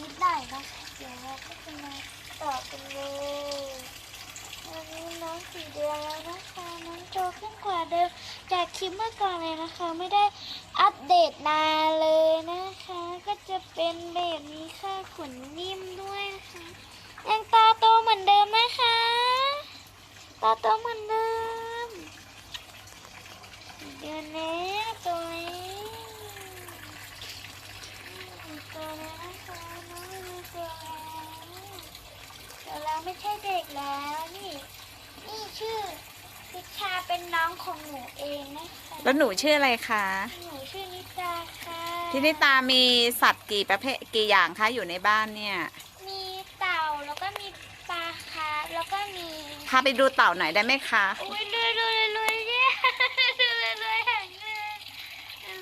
นิดหน่อยนะคะเดี๋ยวเราก็จะมาต่อกันเลยวันนี้น้องสีเดือนแล้วนะคะน้องโตขึ้นกว่าเดิมจากคลิปเมื่อก่อนเลยนะคะ ไม่ได้อัปเดตนานเลยนะคะ ก็จะเป็นแบบนี้ค่ะขนนิ่มด้วยนะคะยังตาโตเหมือนเดิมนะคะตาโตเหมือนเดิมเดือนแล้ตัวนี้ตัวแนะคะน้องมีตัวแล้วตัวแล้ว ไม่ใช่เด็กแล้วนี่ นี่ชื่อพิชาเป็นน้องของหนูเองนะคะแล้วหนูชื่ออะไรคะหนูชื่อนิตาค่ะพี่นิตามีสัตว์กี่ประเภทกี่อย่างคะอยู่ในบ้านเนี่ย มีเต่าแล้วก็มีปลาคาร์ฟแล้วก็มีพาไปดูเต่าหน่อยได้ไหมคะ อุ้ยรวยรวยรวยเนี่ยรวยรวยแห่งเลย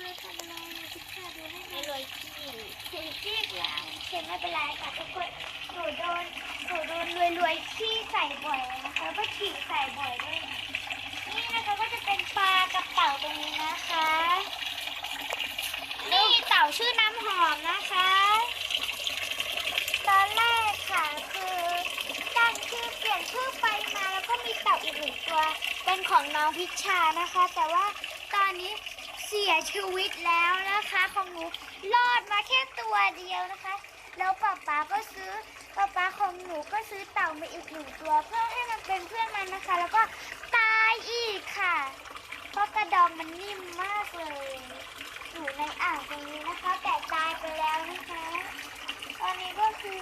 รวยทำอะไรพิชาดูให้หน่อยรวยขี้ขี้แล้วเขียนไม่เป็นไร ค่ะทุกคนหนูโดนหนูโดนรวยรวยขี้ใส่บ่อยนะคะแล้วก็ฉี่ใส่บ่อยด้วยนะนี่นะคะก็จะเป็นปลากระเป๋าตรงนี้นะคะ นี่เต่าชื่อน้ำหอมนะคะ ตอนแรกค่ะคือตั้งชื่อเปลี่ยนชื่อไปมาแล้วก็มีเต่าอีกหนึ่งตัว เป็นของน้องพิชานะคะ แต่ว่าตอนนี้เสียชีวิตแล้วนะคะของหนูรอดมาแค่ตัวเดียวนะคะ แล้วป๊าป๊าก็ซื้อป๊าป๊าของหนูก็ซื้อเต่ามาอีกหนึ่งตัว เพื่อให้มันเป็นเพื่อนมันนะคะ แล้วก็ตายอีกค่ะ เพราะกระดองมันนิ่มมากเลยอยู่ในอ่างตรงนี้นะคะ แต่ตายไปแล้วนะคะ ตอนนี้ก็คือ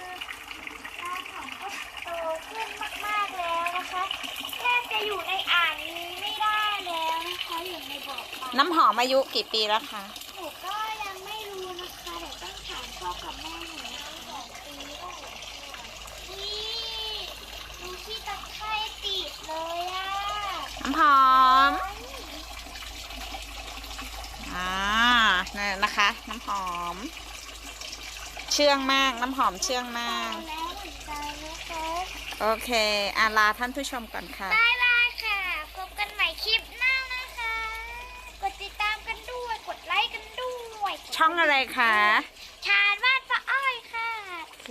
น้าของก็โตขึ้นมากๆแล้วนะคะแทบจะอยู่ในอ่างนี้ไม่ได้แล้วนะคะอยู่ในบ่อปลาน้ำหอมอายุกี่ปีแล้วคะ หนูก็ยังไม่รู้นะคะเดี๋ยวต้องถามพ่อกับแม่หนูนะสองปีได้นี่ดูที่ตะไคร่ติดเลยอะ น้ำหอม อ่านี่นะคะ น้ำหอม เชื่องมาก น้ำหอมเชื่องมากเอาแล้วเหมือนกันนะคะโอเคอาลาท่านผู้ชมก่อนค่ะบายบายค่ะ พบกันใหม่คลิปหน้านะคะ กดติดตามกันด้วย กดไลค์กันด้วย ช่องอะไรคะ ชาญวาดพระอ้อยค่ะ โอเค